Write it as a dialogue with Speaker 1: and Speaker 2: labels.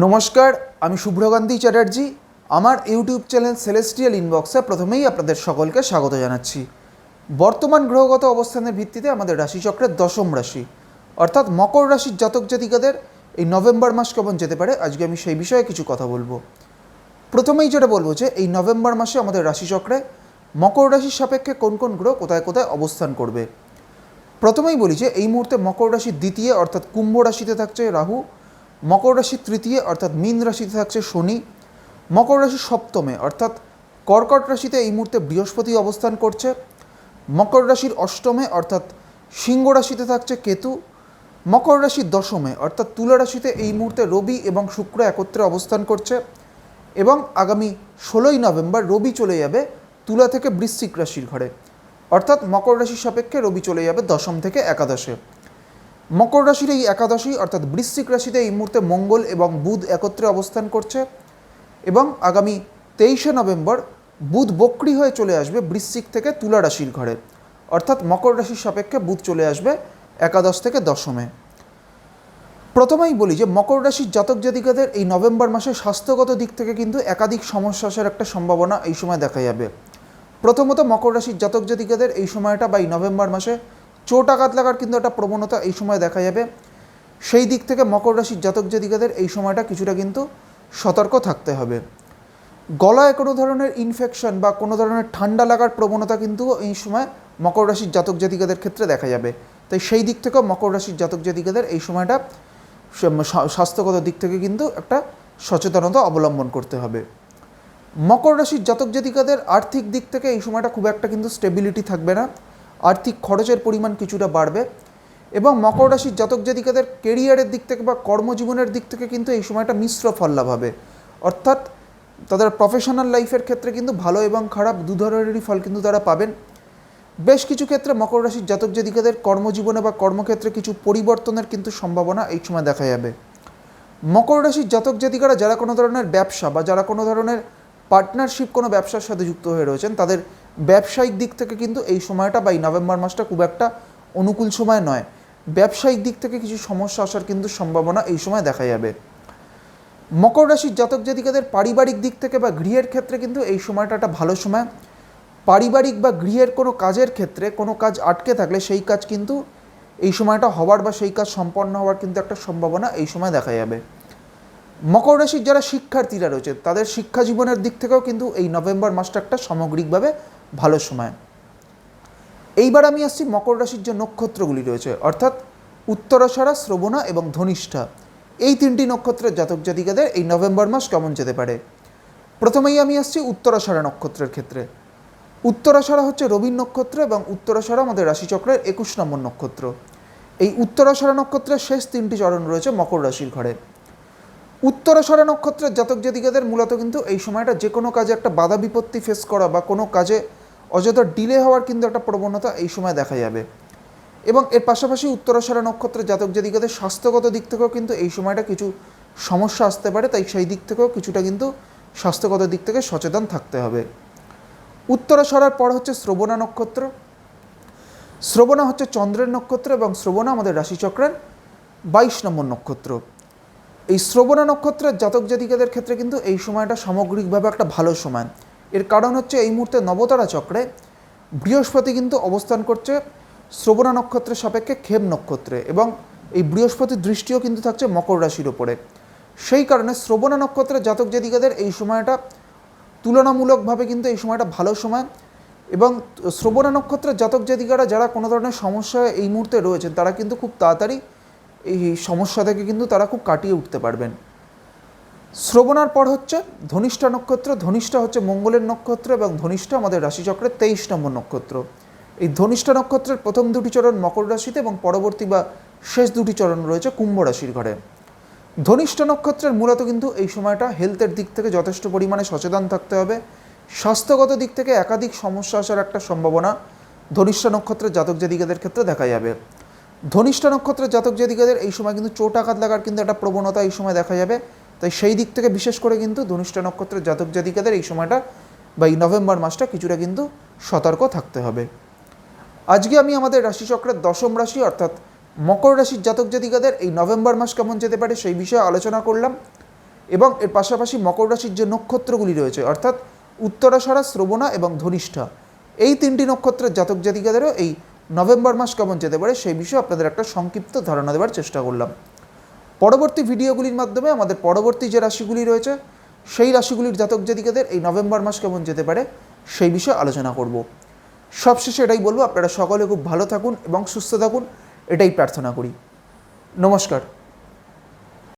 Speaker 1: নমস্কার, আমি শুভ্রকান্তি চ্যাটার্জি। আমার ইউটিউব চ্যানেল সেলেস্টিয়াল ইনবক্সে প্রথমেই আপনাদের সকলকে স্বাগত জানাচ্ছি। বর্তমান গ্রহগত অবস্থানের ভিত্তিতে আমাদের রাশিচক্রের দশম রাশি। অর্থাৎ মকর রাশির জাতক জাতিকাদের এই নভেম্বর মাস কেমন যেতে পারে, আজকে আমি সেই বিষয়ে কিছু কথা বলব। প্রথমেই যেটা বলব যে, এই নভেম্বর মাসে আমাদের রাশিচক্রে মকর রাশির সাপেক্ষে কোন কোন গ্রহ কোথায় কোথায় অবস্থান করবে। প্রথমেই বলি যে, এই মুহূর্তে মকর রাশির দ্বিতীয়, অর্থাৎ কুম্ভ রাশিতে থাকছে রাহু। মকর রাশির তৃতীয়, অর্থাৎ মীন রাশিতে থাকছে শনি। মকর রাশি সপ্তমে, অর্থাৎ কর্কট রাশিতে এই মুহূর্তে বৃহস্পতি অবস্থান করছে। মকর রাশির অষ্টমে, অর্থাৎ সিংহ রাশিতে থাকছে কেতু। মকর রাশির দশমে, অর্থাৎ তুলা রাশিতে এই মুহূর্তে রবি এবং শুক্র একত্রে অবস্থান করছে। এবং আগামী ষোলোই নভেম্বর রবি চলে যাবে তুলা থেকে বৃশ্চিক রাশির ঘরে। অর্থাৎ মকর রাশির সাপেক্ষে রবি চলে যাবে দশম থেকে একাদশে। মকর রাশির এই একাদশী, অর্থাৎ বৃশ্চিক রাশিতে এই মুহূর্তে মঙ্গল এবং বুধ একত্রে অবস্থান করছে এবং আগামী তেইশে নভেম্বর বুধ বক্রি হয়ে চলে আসবে বৃশ্চিক থেকে তুলা রাশির ঘরে। অর্থাৎ মকর রাশির সাপেক্ষে বুধ চলে আসবে একাদশ থেকে দশমে। প্রথমেই বলি যে মকর রাশির জাতক জাতিকাদের এই নভেম্বর মাসে স্বাস্থ্যগত দিক থেকে কিন্তু একাধিক সমস্যা আসার একটা সম্ভাবনা এই সময় দেখা যাবে। প্রথমত মকর রাশির জাতক জাতিকাদের এই সময়টা বা এই নভেম্বর মাসে চোট আঘাত লাগার কিন্তু একটা প্রবণতা এই সময় দেখা যাবে। সেই দিক থেকে মকর রাশির জাতক জাতিকাদের এই সময়টা কিছুটা কিন্তু সতর্ক থাকতে হবে। গলায় কোনো ধরনের ইনফেকশন বা কোনো ধরনের ঠান্ডা লাগার প্রবণতা কিন্তু এই সময় মকর রাশির জাতক জাতিকাদের ক্ষেত্রে দেখা যাবে। তাই সেই দিক থেকেও মকর রাশির জাতক জাতিকাদের এই সময়টা স্বাস্থ্যগত দিক থেকে কিন্তু একটা সচেতনতা অবলম্বন করতে হবে। মকর রাশির জাতক জাতিকাদের আর্থিক দিক থেকে এই সময়টা খুব একটা কিন্তু স্টেবিলিটি থাকবে না। আর্থিক খরচের পরিমাণ কিছুটা বাড়বে এবং মকর রাশির জাতক জাতিকাদের কেরিয়ারের দিক থেকে বা কর্মজীবনের দিক থেকে কিন্তু এই সময়টা মিশ্র ফল লাভ হবে। অর্থাৎ তাদের প্রফেশনাল লাইফের ক্ষেত্রে কিন্তু ভালো এবং খারাপ দু ধরনেরই ফল কিন্তু তারা পাবেন। বেশ কিছু ক্ষেত্রে মকর রাশির জাতক জাতিকাদের কর্মজীবনে বা কর্মক্ষেত্রে কিছু পরিবর্তনের কিন্তু সম্ভাবনা এই সময় দেখা যাবে। মকর রাশির জাতক জাতিকারা যারা কোনো ধরনের ব্যবসা বা যারা কোনো ধরনের পার্টনারশিপ কোনো ব্যবসার সাথে যুক্ত হয়ে রয়েছেন, তাদের ব্যবসায়িক দিক থেকে কিন্তু এই সময়টা বা এই নভেম্বর মাসটা খুব একটা অনুকূল সময় নয়। ব্যবসায়িক দিক থেকে কিছু সমস্যা আসার কিন্তু সম্ভাবনা এই সময় দেখা যাবে। মকর রাশির জাতক জাতিকাদের পারিবারিক দিক থেকে বা গৃহের ক্ষেত্রে কিন্তু এই সময়টা একটা ভালো সময়। পারিবারিক বা গৃহের কোনো কাজের ক্ষেত্রে কোনো কাজ আটকে থাকলে সেই কাজ কিন্তু এই সময়টা হওয়ার বা সেই কাজ সম্পন্ন হওয়ার কিন্তু একটা সম্ভাবনা এই সময় দেখা যাবে। মকর রাশির যারা শিক্ষার্থীরা রয়েছে, তাদের শিক্ষা জীবনের দিক থেকেও কিন্তু এই নভেম্বর মাসটা একটা সামগ্রিকভাবে ভালো সময়। এইবার আমি আসছি মকর রাশির যে নক্ষত্রগুলি রয়েছে, অর্থাৎ উত্তরাষাঢ়া শ্রবণা এবং ধনিষ্ঠা। এই তিনটি নক্ষত্রের জাতক জাতিকাদের এই নভেম্বর মাস কেমন যেতে পারে? প্রথমেই আমি আসছি উত্তরাষাঢ়া নক্ষত্রের ক্ষেত্রে। উত্তরাষাঢ়া হচ্ছে রবির নক্ষত্র এবং উত্তরাষাঢ়া আমাদের রাশিচক্রের একুশ নম্বর নক্ষত্র। এই উত্তরাষাঢ়া নক্ষত্রের শেষ তিনটি চরণ রয়েছে মকর রাশির ঘরে। উত্তরাষাঢ়া নক্ষত্রের জাতক জাতিকাদের মূলত কিন্তু এই সময়টা যে কোনো কাজে একটা বাধা বিপত্তি ফেস করা বা কোনো কাজে অযথা ডিলে হওয়ার কিন্তু একটা প্রবণতা এই সময় দেখা যাবে। এবং এর পাশাপাশি উত্তরাষাঢ়া নক্ষত্রের জাতক জাতিকাদের স্বাস্থ্যগত দিক থেকেও কিন্তু এই সময়টা কিছু সমস্যা আসতে পারে, তাই সেই দিক থেকেও কিছুটা কিন্তু স্বাস্থ্যগত দিক থেকে সচেতন থাকতে হবে। উত্তরাষাঢ়ার পর হচ্ছে শ্রবণা নক্ষত্র। শ্রবণা হচ্ছে চন্দ্রের নক্ষত্র এবং শ্রবণা আমাদের রাশিচক্রের বাইশ নম্বর নক্ষত্র। এই শ্রবণা নক্ষত্রের জাতক জাতিকাদের ক্ষেত্রে কিন্তু এই সময়টা সামগ্রিকভাবে একটা ভালো সময়। এর কারণ হচ্ছে এই মুহূর্তে নবতারা চক্রে বৃহস্পতি কিন্তু অবস্থান করছে শ্রবণা নক্ষত্রের সাপেক্ষে ক্ষেম নক্ষত্রে এবং এই বৃহস্পতির দৃষ্টিও কিন্তু থাকছে মকর রাশির ওপরে সেই কারণে শ্রবণা নক্ষত্রের জাতক জাতিকাদের এই সময়টা তুলনামূলকভাবে কিন্তু এই সময়টা ভালো সময় এবং শ্রবণা নক্ষত্রের জাতক জাতিকারা যারা কোনো ধরনের সমস্যায় এই মুহূর্তে রয়েছেন, তারা কিন্তু খুব তাড়াতাড়ি এই সমস্যা থেকে কিন্তু তারা খুব কাটিয়ে উঠতে পারবেন। শ্রবণার পর হচ্ছে ধনিষ্ঠা নক্ষত্র, ধনিষ্ঠা হচ্ছে মঙ্গলের নক্ষত্র এবং ধনিষ্ঠা আমাদের রাশিচক্রের তেইশ নম্বর নক্ষত্র। এই ধনিষ্ঠা নক্ষত্রের প্রথম দুটি চরণ মকর রাশিতে এবং পরবর্তী বা শেষ দুটি চরণ রয়েছে কুম্ভ রাশির ঘরে। ধনিষ্ঠা নক্ষত্রের মূলত কিন্তু এই সময়টা হেলথের দিক থেকে যথেষ্ট পরিমাণে সচেতন থাকতে হবে। স্বাস্থ্যগত দিক থেকে একাধিক সমস্যা আসার একটা সম্ভাবনা ধনিষ্ঠা নক্ষত্রের জাতক জাতিকাদের ক্ষেত্রে দেখা যাবে। ধনিষ্ঠা নক্ষত্রের জাতক জাতিকাদের এই সময় কিন্তু চোট আঘাত লাগার কিন্তু একটা প্রবণতা এই সময় দেখা যাবে। তাই সেই দিক থেকে বিশেষ করে কিন্তু ধনিষ্ঠ নক্ষত্রের জাতক জাতিকাদের এই সময়টা বা এই নভেম্বর মাসটা কিছুটা কিন্তু সতর্ক থাকতে হবে। আজকে আমি আমাদের রাশিচক্রের দশম রাশি অর্থাৎ মকর রাশির জাতক জাতিকাদের এই নভেম্বর মাস কেমন যেতে পারে সেই বিষয়ে আলোচনা করলাম এবং এর পাশাপাশি মকর রাশির যে নক্ষত্রগুলি রয়েছে অর্থাৎ উত্তরাশারা শ্রবণা এবং ধনিষ্ঠা, এই তিনটি নক্ষত্রের জাতক জাতিকাদেরও এই নভেম্বর মাস কেমন যেতে পারে সেই বিষয়ে আপনাদের একটা সংক্ষিপ্ত ধারণা দেওয়ার চেষ্টা করলাম। পরবর্তী ভিডিওগুলির মাধ্যমে আমাদের পরবর্তী যে রাশিগুলি রয়েছে, সেই রাশিগুলির জাতক জাতিকাদের এই নভেম্বর মাস কেমন যেতে পারে সেই বিষয়ে আলোচনা করব। সবশেষে এটাই বলব, আপনারা সকলে খুব ভালো থাকুন এবং সুস্থ থাকুন, এটাই প্রার্থনা করি। নমস্কার।